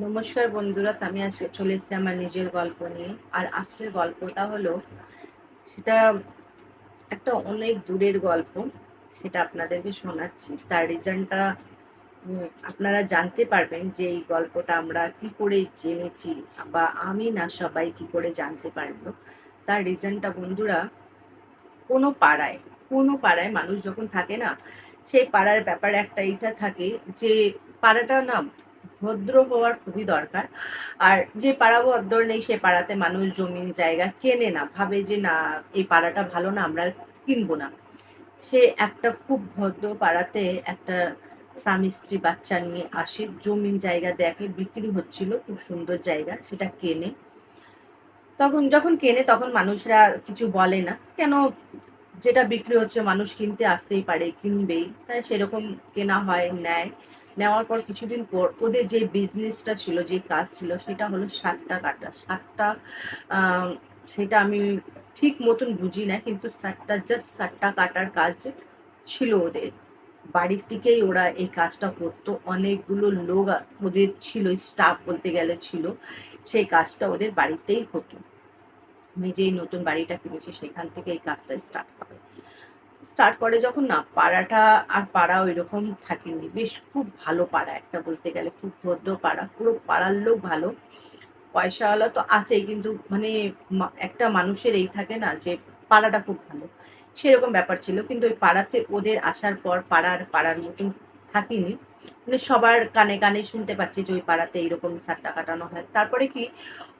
নমস্কার বন্ধুরা, আমি আজকে চলে এসেছি আমার নিজের গল্প নিয়ে। আর আজকের গল্পটা হলো, সেটা একটা অনেক দূরের গল্প, সেটা আপনাদেরকে শোনাচ্ছি। তার রিজনটা আপনারা জানতে পারবেন যে এই গল্পটা আমরা কি করে জেনেছি বা আমি না সবাই কি করে জানতে পারল তার রিজনটা বন্ধুরা, কোনো পাড়ায় কোনো পাড়ায় মানুষ যখন থাকে না, সেই পাড়ার ব্যাপারে একটা এইটা থাকে যে পাড়াটা না ভদ্র হওয়ার খুবই দরকার। আর যে পাড়া ভদ্র নেই, সে পাড়াতে মানুষ জমি জায়গা কেনে না, ভাবে যে না, এই পাড়াটা ভালো না, আমরা কিনবো না। সে একটা খুব ভদ্র পাড়াতে একটা স্বামী স্ত্রী বাচ্চা নিয়ে আসে জমিন জায়গা দেখে, বিক্রি হচ্ছিল, খুব সুন্দর জায়গা, সেটা কেনে। তখন যখন কেনে, তখন মানুষরা কিছু বলে না। কেন? যেটা বিক্রি হচ্ছে মানুষ কিনতে আসতেই পারে, কিনবেই। তাই সেরকম কেনা হয়, নেয়। নেওয়ার পর কিছুদিন পর ওদের যে বিজনেসটা ছিল, যে কাজ ছিল, সেটা হলো সাতটা কাটা। সাতটা সেটা আমি ঠিক মতন বুঝি না, কিন্তু সাতটা জাস্ট সাতটা কাটার কাজ ছিল ওদের। বাড়ির থেকেই ওরা এই কাজটা করতো। অনেকগুলো লোক ওদের ছিল স্টাফ বলতে গেলে ছিল, সেই কাজটা ওদের বাড়িতেই হতো। আমি যেই নতুন বাড়িটা কিনেছি, সেখান থেকে এই কাজটা স্টার্ট করে। স্টার্ট করে যখন না, পাড়াটা আর পাড়া ওই রকম থাকেনি। বেশ খুব ভালো পাড়া একটা বলতে গেলে, খুব ভদ্র পাড়া, পুরো পাড়ার লোক ভালো। পয়সাওয়ালা তো আছেই, কিন্তু মানে একটা মানুষের এই থাকে না যে পাড়াটা খুব ভালো। সেরকম ব্যাপার ছিল, কিন্তু ওই পাড়াতে ওদের আসার পর পাড়ার পাড়ার মতন থাকিনি। মানে সবার কানে কানে শুনতে পাচ্ছি যে ওই পাড়াতে এইরকম সাট্টা কাটানো হয়। তারপরে কি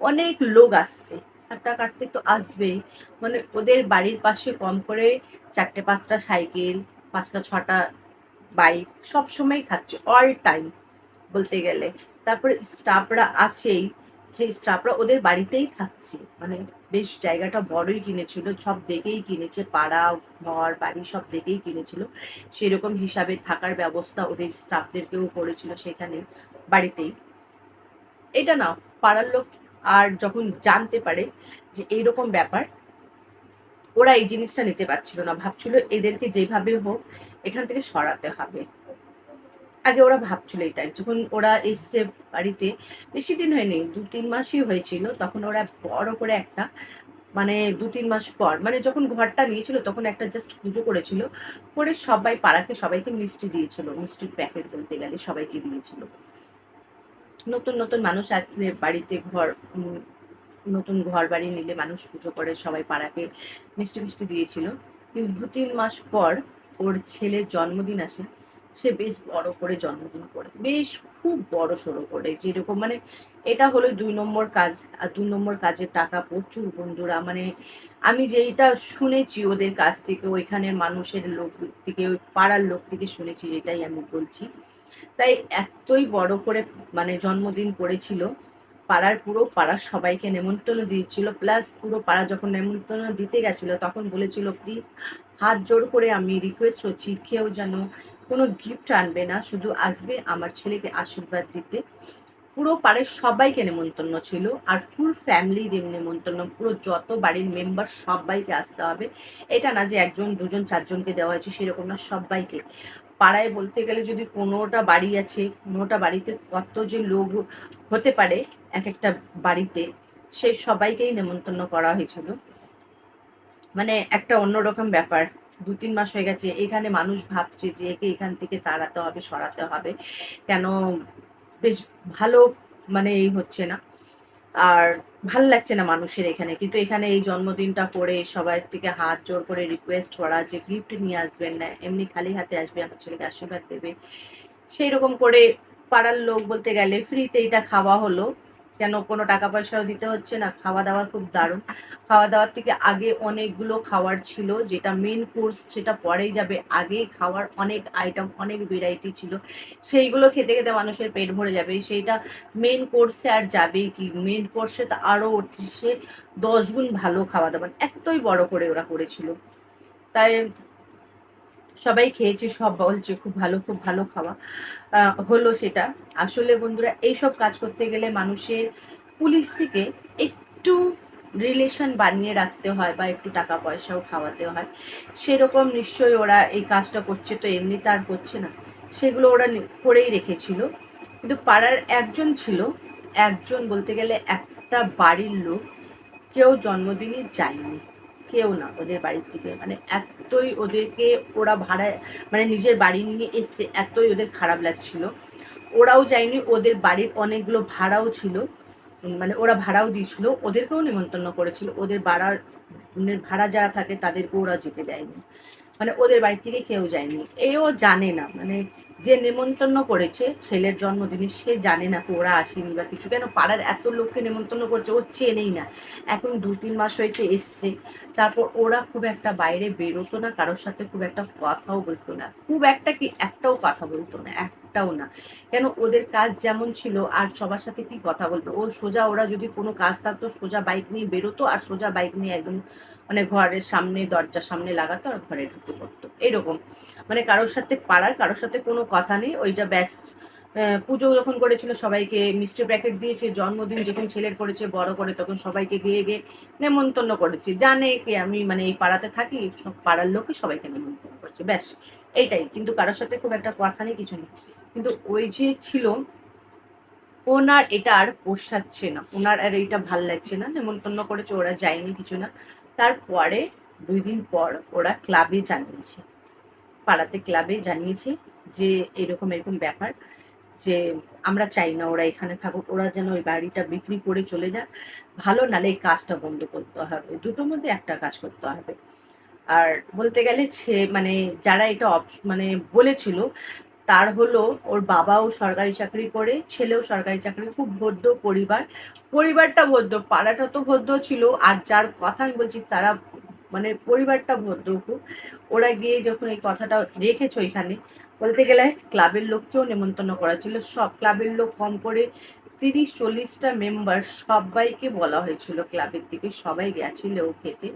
অনেক লোক আসছে, সাট্টা কাটতে তো আসবেই। মানে ওদের বাড়ির পাশে কম করে চারটে পাঁচটা সাইকেল, পাঁচটা ছটা বাইক সব সময় থাকছে অল টাইম বলতে গেলে। তারপরে স্টাফরা আছেই। যে স্টাফরা ওদের বাড়িতেই থাকছে। মানে বেশ জায়গাটা বড়ই কিনেছিল, সব দেখেই কিনেছে, পাড়া, ঘর, বাড়ি সব দেখেই কিনেছিল। সেরকম হিসাবে থাকার ব্যবস্থা ওদের স্টাফদেরকেও করেছিল সেখানে, বাড়িতেই। এটা না পাড়ার লোক আর যখন জানতে পারে যে এইরকম ব্যাপার, ওরা এই জিনিসটা নিতে পারছিল না। ভাবছিল এদেরকে যেভাবে হোক এখান থেকে সরাতে হবে। আগে ওরা ভাবছিল এটাই। যখন ওরা এসছে বাড়িতে, বেশি দিন হয়নি, দু তিন মাসই হয়েছিল, তখন ওরা বড় করে একটা মানে দু তিন মাস পর মানে যখন ঘরটা নিয়েছিল, তখন একটা জাস্ট পুজো করেছিল, করে সবাই, পাড়াকে সবাইকে মিষ্টি দিয়েছিল, মিষ্টির প্যাকেট বলতে গেলে সবাইকে দিয়েছিল। নতুন নতুন মানুষ আসলে বাড়িতে ঘর নতুন ঘর বাড়ি নিলে মানুষ পুজো করে, সবাই পাড়াকে মিষ্টি মিষ্টি দিয়েছিল। কিন্তু দু তিন মাস পর ওর ছেলের জন্মদিন আসে সে বেশ বড় করে জন্মদিন করে, বেশ খুব বড় সড়ো করে, যেরকম মানে এটা হলো দুই নম্বর কাজ, আর দুই নম্বর কাজের টাকা প্রচুর বন্ধুরা মানে আমি যেইটা শুনেছি ওদের কাছ থেকে, ওইখানের মানুষের লোক থেকে, ওই পাড়ার লোক থেকে শুনেছি যেটাই আমি বলছি। তাই এতই বড় করে মানে জন্মদিন করেছিল, পাড়ার পুরো, পাড়ার সবাইকে নেমন্তন্ন দিয়েছিল, প্লাস পুরো পাড়া যখন নেমন্তন্ন দিতে গেছিল, তখন বলেছিল, প্লিজ হাত জোর করে আমি রিকোয়েস্ট করছি, কেউ যেন কোনো গিফট আনবে না, শুধু আসবে আমার ছেলেকে আশীর্বাদ দিতে। পুরো পাড়ের সবাইকে নেমন্তন্ন ছিল, আর ফুল ফ্যামিলির নেমন্তন্ন, পুরো যত বাড়ির মেম্বার সবাইকে আসতে হবে। এটা না যে একজন, দুজন, চারজনকে দেওয়া হয়েছে, সেরকম না, সবাইকে। পাড়ায় বলতে গেলে যদি পনেরোটা বাড়ি আছে, পনেরোটা বাড়িতে কত যে লোক হতে পারে এক একটা বাড়িতে, সেই সবাইকেই নেমন্তন্ন করা হয়েছিল। মানে একটা অন্যরকম ব্যাপার। দু তিন মাস হয়ে গেছে, এখানে মানুষ ভাবছে যে একে এখান থেকে তাড়াতে হবে, সরাতে হবে। কেন? বেশ ভালো মানে এই হচ্ছে না। আর ভালো লাগছে না মানুষের এখানে। কিন্তু এখানে এই জন্মদিনটা করে সবাই থেকে হাত জোর করে রিকোয়েস্ট করা যে গিফট নিয়ে আসবেন না, এমনি খালি হাতে আসবে, আমার ছেলেকে আশীর্বাদ দেবে। সেই রকম করে পাড়ার লোক বলতে গেলে ফ্রিতে এটা খাওয়া হলো। কেন কোনো টাকা পয়সাও দিতে হচ্ছে না? খাওয়া দাওয়া খুব দারুণ। খাওয়া দাওয়ার থেকে আগে অনেকগুলো খাওয়ার ছিল, যেটা মেন কোর্স সেটা পরেই যাবে। আগে খাওয়ার অনেক আইটেম অনেক ভেরাইটি ছিল। সেইগুলো খেতে খেতে মানুষের পেট ভরে যাবে। সেইটা মেন কোর্সে আর যাবে কি? মেন কোর্সে তো আরও সে দশ গুণ ভালো খাওয়া দাওয়া এতই বড় করে ওরা করেছিল। তাই সবাই খেয়েছে, সব বলছে খুব ভালো খুব ভালো খাওয়া। হলো সেটা। আসলে বন্ধুরা, এইসব কাজ করতে গেলে মানুষের পুলিশ থেকে একটু রিলেশন বানিয়ে রাখতে হয় বা একটু টাকা পয়সাও খাওয়াতে হয়। সেরকম নিশ্চয়ই ওরা এই কাজটা করছে, তো এমনি তার করছে না। সেগুলো ওরা করেই রেখেছিল। কিন্তু পাড়ার একজন ছিল, একজন বলতে গেলে একটা বাড়ির লোক, কেউ জন্মদিনে যায়নি। কেউ না ওদের বাড়ির থেকে মানে এতই ওদেরকে ওরা ভাড়া মানে নিজের বাড়ি নিয়ে এসছে এতই ওদের খারাপ লাগছিল। ওরাও যায়নি, ওদের বাড়ির অনেকগুলো ভাড়াও ছিল। মানে ওরা ভাড়াও দিয়েছিল, ওদেরকেও নিমন্ত্রণ করেছিল। ওদের বাড়ার ভাড়া যারা থাকে তাদেরকেও ওরা যেতে দেয়নি। মানে ওদের বাড়ি থেকে কেউ যায়নি। এও জানে না। মানে যে নেমন্তন্ন করেছে, ছেলের জন্মদিনে সে জানে না ওরা আসেনি বা কিছু। কেন পাড়ার এত লোককে নেমন্তন্ন করছে, ও চেনেই না। এখন দু তিন মাস হয়েছে, এসছে। তারপর ওরা খুব একটা বাইরে বেরোতো না, কারোর সাথে খুব একটা কথাও বলতো না। খুব একটা কি একটাও কথা বলতো না, একটাও না। কেন ওদের কাজ যেমন ছিল, আর সবার সাথে কি কথা বলতো? ও সোজা, ওরা যদি কোনো কাজ থাকতো, সোজা বাইক নিয়ে বেরোতো, আর সোজা বাইক নিয়ে একদম মানে ঘরের সামনে, দরজার সামনে লাগাতো আর ঘরে ঢুকে পড়তো। এরকম। মানে কারোর সাথে পাড়ার, কারোর সাথে কোনো কথা নেই। ওইটা ব্যাস পুজো যখন করেছিল সবাইকে মিষ্টি প্যাকেট দিয়েছে, জন্মদিন যখন ছেলের করেছে, বড় করে তখন সবাইকে গিয়ে গিয়ে নেমন্তন্ন করেছে। জানে কি আমি মানে এই পাড়াতে থাকি পাড়ার লোকই সবাইকে নেমন্তন্ন করছে। ব্যাস, এইটাই। কিন্তু কারোর সাথে খুব একটা কথা নেই, কিছু নেই। কিন্তু ওই যে ছিল, ওনার এটা আর পোষাচ্ছে না। ওনার আর এইটা ভালো লাগছে না। নেমন্তন্ন করেছে, ওরা যায়নি কিছু না। তারপরে দুই দিন পর ওরা ক্লাবে জানিয়েছে, পাড়াতে ক্লাবে জানিয়েছে যে এরকম এরকম ব্যাপার, যে আমরা চাই না ওরা এখানে থাকুক, ওরা যেন ওই বাড়িটা বিক্রি করে চলে যায় ভালো নালে এই কাজটা বন্ধ করতে হবে, দুটোর মধ্যে একটা কাজ করতে হবে। আর বলতে গেলে ছে মানে যারা এটা মানে বলেছিল তার হলো ওর বাবাও সরকারি চাকরি করে, ছেলেও সরকারি চাকরি, খুব ভদ্র পরিবার। পরিবারটা ভদ্র, পাড়াটা তো ভদ্র ছিল। আর যার কথা আমি বলছি তারা মানে পরিবারটা ভদ্র খুব। ওরা গিয়ে যখন এই কথাটা রেখেছো এখানে, বলতে গেলে ক্লাবের লোককেও নেমন্তন্ন করা ছিল। সব ক্লাবের লোক কম করে তিরিশ, চল্লিশটা মেম্বার সবাইকে বলা হয়েছিল ক্লাবের দিকে। সবাই গেছিল খেতে।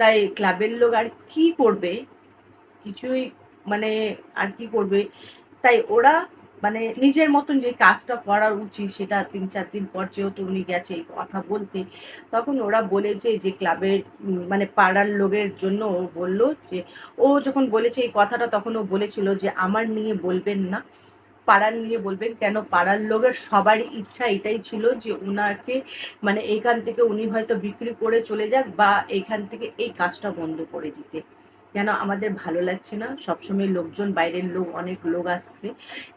তাই ক্লাবের লোক আর কি করবে? কিছুই মানে আর কি করবে? তাই ওরা মানে নিজের মতন যে কাজটা করা উচিত সেটা তিন চার দিন পর যেহেতু উনি গেছে এই কথা বলতে, তখন ওরা বলেছে যে ক্লাবের মানে পাড়ার লোকের জন্য ও বলল যে, ও যখন বলেছে এই কথাটা তখন ও বলেছিল যে আমার নিয়ে বলবেন না, পাড়ার নিয়ে বলবেন কেন? পাড়ার লোকের সবারই ইচ্ছা এটাই ছিল যে ওনাকে মানে এইখান থেকে উনি হয়তো বিক্রি করে চলে যাক বা এইখান থেকে এই কাজটা বন্ধ করে দিতে। কেন আমাদের ভালো লাগছে না? সবসময় লোকজন, বাইরের লোক, অনেক লোক আসছে।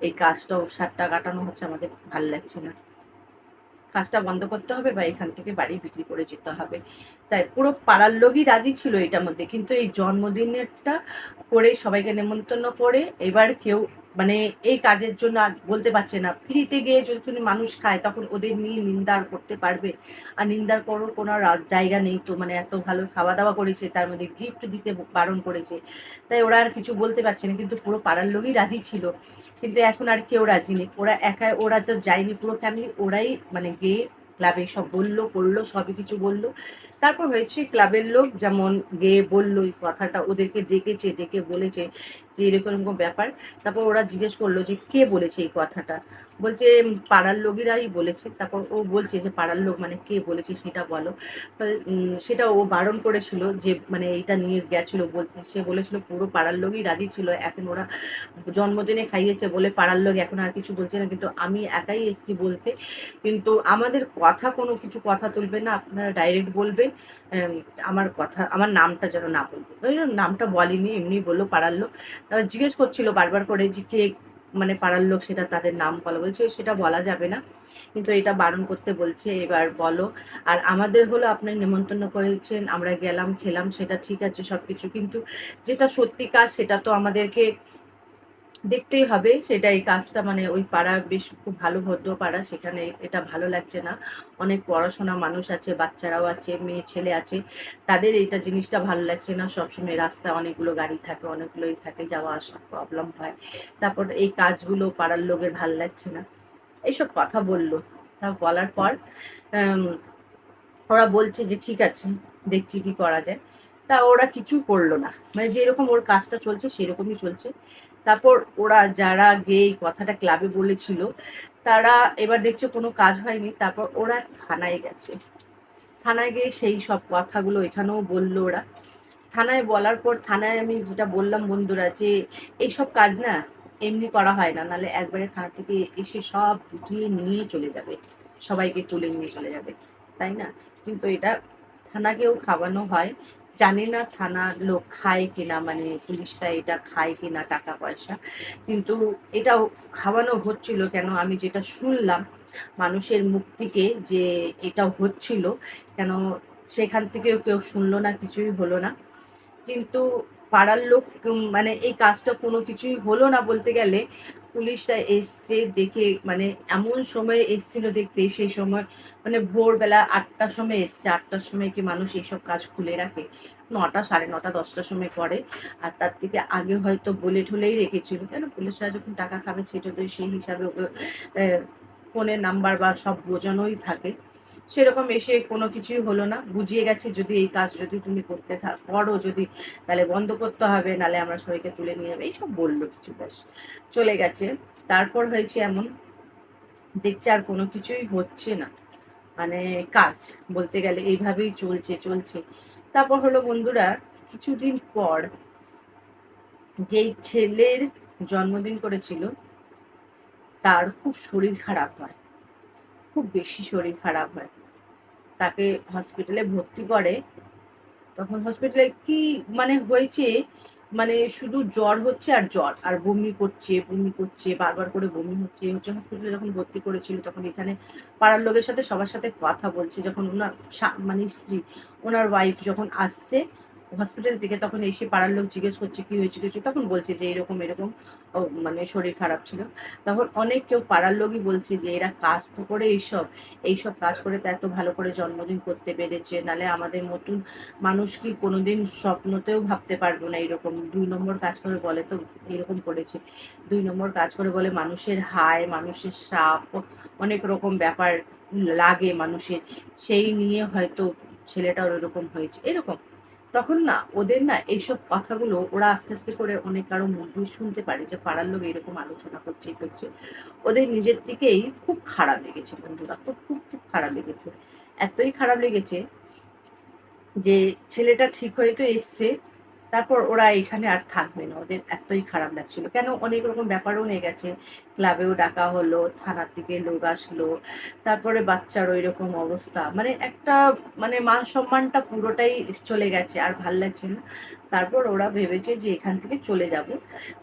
এই কাজটাও সারটা কাটানো হচ্ছে, আমাদের ভালো লাগছে না। কাজটা বন্ধ করতে হবে বা এখান থেকে বাড়ি বিক্রি করে যেতে হবে। তাই পুরো পাড়ার লোকই রাজি ছিল এটার মধ্যে। কিন্তু এই জন্মদিনেরটা করে সবাইকে নেমন্তন্ন করে, এবার কেউ মানে এই কাজের জন্য আর বলতে পারছে না। ফ্রিতে গিয়ে যখন মানুষ খায়, তখন ওদের নিয়ে নিন্দার করতে পারবে। আর নিন্দার করো কোনো জায়গা নেই তো মানে এত ভালো খাওয়া দাওয়া করেছে, তার মধ্যে গিফট দিতে বারণ করেছে। তাই ওরা আর কিছু বলতে পারছে না, কিন্তু পুরো পাড়ার লোকই রাজি ছিল। কিন্তু এখন আর কেউ রাজি নেই। ওরা একাই, ওরা তো যায়নি, পুরো ফ্যামিলি ওরাই মানে গিয়ে ক্লাবে সব বলল, করল, সবই কিছু বলল। তারপর হয়েছে ক্লাবের লোক যেমন গেয়ে বলল এই কথাটা, ওদেরকে ডেকেছে, ডেকে বলেছে যে এরকম এরকম ব্যাপার। তারপর ওরা জিজ্ঞেস করল যে কে বলেছে এই কথাটা? বলছে, পাড়ার লোকেরাই বলেছে। তারপর ও বলছে যে, পাড়ার লোক মানে কে বলেছে সেটা বলো। সেটা ও বারণ করেছিল যে মানে এইটা নিয়ে গেছিল বলতে। সে বলেছিল, পুরো পাড়ার লোকই রাজি ছিল। এখন ওরা জন্মদিনে খাইয়েছে বলে পাড়ার লোক এখন আর কিছু বলছে না। কিন্তু আমি একাই এসছি বলতে। কিন্তু আমাদের কথা কোনো কিছু কথা তুলবে না। আপনারা ডাইরেক্ট বলবেন আমার কথা, আমার নামটা যেন না বলবে। নামটা বলেনি, এমনি বলল পাড়ার লোক। জিজ্ঞেস করছিল বারবার করে যে, কে মানে পাড়ার লোক সেটা তাদের নাম বলো। বলছে, সেটা বলা যাবে না। কিন্তু এটা বারণ করতে বলছে, এবার বলো। আর আমাদের হলো আপনি নেমন্তন্ন করেছেন, আমরা গেলাম, খেলাম, সেটা ঠিক আছে সব কিছু কিন্তু যেটা সত্যি কাজ, সেটা তো আমাদেরকে দেখতেই হবে। সেটা এই কাজটা মানে ওই পাড়া বেশ খুব ভালো ভদ্র পাড়া, সেখানে এটা ভালো লাগছে না। অনেক পড়াশোনা মানুষ আছে, বাচ্চারাও আছে, মেয়ে, ছেলে আছে। তাদের এইটা জিনিসটা ভালো লাগছে না। সবসময় রাস্তা অনেকগুলো গাড়ি থাকে, অনেকগুলোই থাকে, যাওয়া আসা প্রবলেম হয়। তারপর এই কাজগুলো পাড়ার লোকের ভালো লাগছে না। এইসব কথা বলল। তা বলার পর ওরা বলছে যে ঠিক আছে, দেখছি কি করা যায়। তা ওরা কিছু করল না। মানে যেরকম ওর কাজটা চলছে, সেরকমই চলছে। তারপর ওরা যারা গিয়ে কথাটা ক্লাবে বলেছিল, তারা এবার দেখছে কোনো কাজ হয়নি, তারপর ওরা থানায় গেছে। থানায় গিয়ে সেই সব কথাগুলো এখানেও বলল ওরা। থানায় বলার পর থানায় আমি যেটা বললাম বন্ধুরা যে এইসব কাজ না এমনি করা হয় না, নাহলে একবারে থানা থেকে এসে সব উঠিয়ে নিয়ে চলে যাবে। সবাইকে তুলে নিয়ে চলে যাবে, তাই না? কিন্তু এটা থানাকেও খাওয়ানো হয়। জানি না থানার লোক খায় কিনা মানে পুলিশরা এটা খায় কিনা টাকা পয়সা। কিন্তু এটাও খাওয়ানো হচ্ছিল কেন? আমি যেটা শুনলাম, মানুষের মুখ থেকে যে এটা হচ্ছিল, কেন সেখান থেকেও কেউ শুনলো না, কিছুই হলো না। কিন্তু পাড়ার লোক মানে এই কাজটা কোনো কিছুই হলো না বলতে গেলে পুলিশরা এসছে দেখে মানে এমন সময় এসছিল দেখতে, সেই সময় মানে ভোরবেলা আটটার সময় এসছে, আটটার সময় কি মানুষ এইসব কাজ খুলে রাখে? নটা, সাড়ে নটা, দশটার সময় করে। আর তার থেকে আগে হয়তো বলে ঠুলেই রেখেছিল। কেন? পুলিশরা যখন টাকা খাবে, সেটা তো সেই হিসাবে ফোনের নাম্বার বা সব বোঝানোই থাকে। সেরকম এসে কোনো কিছুই হলো না। বুঝিয়ে গেছে যদি এই কাজ যদি তুমি করতে করো যদি, তাহলে বন্ধ করতে হবে, নালে আমরা সবাইকে তুলে নিয়ে যাবে। এইসব বলল কিছু ব্যাস চলে গেছে। তারপর হয়েছে এমন, দেখছে আর কোনো কিছুই হচ্ছে না। মানে কাজ বলতে গেলে এইভাবেই চলছে চলছে। তারপর হলো বন্ধুরা, কিছুদিন পর যেই ছেলের জন্মদিন করেছিল, তার খুব শরীর খারাপ হয়। খুব বেশি শরীর খারাপ হয়। তাকে হসপিটালে ভর্তি করে। তখন হসপিটালে কি মানে হয়েছে মানে শুধু জ্বর হচ্ছে আর জ্বর, আর বমি করছে বমি করছে, বারবার করে বমি হচ্ছে। হচ্ছে হসপিটালে যখন ভর্তি করেছিল, তখন এখানে পাড়ার লোকের সাথে সবার সাথে কথা বলছে। যখন ওনার মানে স্ত্রী, ওনার ওয়াইফ যখন আসছে হসপিটাল থেকে তখন এসে পাড়ার লোক জিজ্ঞেস করছে, কি হয়েছে কিছু? তখন বলছে যে, এরকম এরকম মানে শরীর খারাপ ছিল। তখন অনেক কেউ পাড়ার লোকই বলছে যে, এরা কাজ তো করে এইসব এইসব কাজ করে তো এত ভালো করে জন্মদিন করতে পেরেছে, নালে আমাদের মতন মানুষ কি কোনোদিন স্বপ্নতেও ভাবতে পারব না এরকম? দুই নম্বর কাজ করে বলে তো এরকম করেছে। দুই নম্বর কাজ করে বলে মানুষের হায়, মানুষের সাপ, অনেক রকম ব্যাপার লাগে মানুষের। সেই নিয়ে হয়তো ছেলেটা ওরকম হয়েছে। এরকম। তখন না ওদের না এইসব কথাগুলো ওরা আস্তে আস্তে করে অনেক কারও মন দিয়ে শুনতে পারে যে পাড়ার লোক এরকম আলোচনা করছে, এই করছে। ওদের নিজের দিকেই খুব খারাপ লেগেছে বন্ধুরা, খুব খুব খুব খারাপ লেগেছে। এতই খারাপ লেগেছে যে ছেলেটা ঠিক হয়ে তো এসছে তারপর ওরা এখানে আর থাকবে না। ওদের এতই খারাপ লাগছিল। কেন? অনেক রকম ব্যাপারও হয়ে গেছে। ক্লাবেও ডাকা হলো, থানার দিকে লোক আসলো, তারপরে বাচ্চার ওই রকম অবস্থা। মানে একটা মানে মান সম্মানটা পুরোটাই চলে গেছে। আর ভালো লাগছে না। তারপর ওরা ভেবেছে যে এখান থেকে চলে যাব।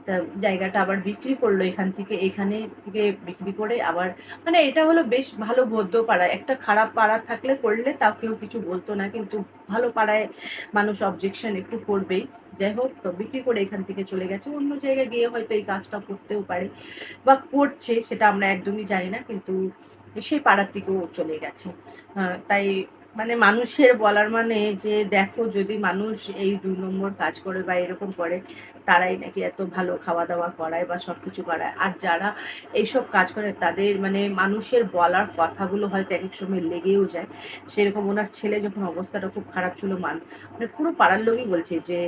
তা জায়গাটা আবার বিক্রি করল এখান থেকে, এখানে থেকে বিক্রি করে আবার মানে এটা হলো বেশ ভালো ভদ্র পাড়া। একটা খারাপ পাড়া থাকলে করলে তা কেউ কিছু বলতো না, কিন্তু ভালো পাড়ায় মানুষ অবজেকশন একটু করবেই। যাই হোক, তো বিক্রি করে এখান থেকে চলে গেছে। অন্য জায়গায় গিয়ে হয়তো এই কাজটা করতেও পারে বা করছে, সেটা আমরা একদমই জানি না, কিন্তু সেই পাড়ার থেকেও চলে গেছে। তাই মানে মানুষের বলার মানে যে দেখো যদি মানুষ এই দুই নম্বর কাজ করে বা এরকম করে, তারাই নাকি এত ভালো খাওয়া দাওয়া করায় বা সব কিছু করায়। আর যারা এইসব কাজ করে, তাদের মানে মানুষের বলার কথাগুলো হয়তো এক এক সময় লেগেও যায়। সেরকম ওনার ছেলে যখন অবস্থাটা খুব খারাপ ছিল, মান মানে পুরো পাড়ার লোকই বলছে যে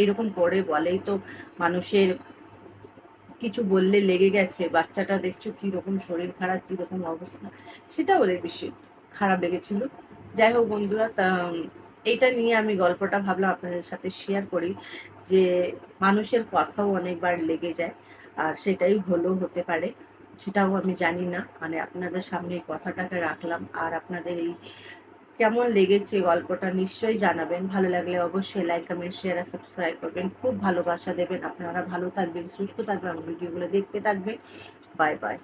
এইরকম করে বলেই তো মানুষের কিছু বললে লেগে গেছে, বাচ্চাটা দেখছ কীরকম শরীর খারাপ, কীরকম অবস্থা। সেটা ওদের বেশি খারাপ লেগেছিল। যাই হোক বন্ধুরা, তা, এইটা নিয়ে আমি গল্পটা ভাবলাম আপনাদের সাথে শেয়ার করি যে মানুষের কথাও অনেকবার লেগে যায় আর সেটাই হলো হতে পারে, সেটাও আমি জানি না। মানে আপনাদের সামনে এই কথাটাকে রাখলাম আর আপনাদের এই কেমন লেগেছে গল্পটা নিশ্চয়ই জানাবেন। ভালো লাগলে অবশ্যই লাইক কমেন্ট শেয়ার আর সাবস্ক্রাইব করবেন। খুব ভালোবাসা দেবেন। আপনারা ভালো থাকবেন, সুস্থ থাকবেন ভিডিওগুলো দেখতে থাকবেন। Bye bye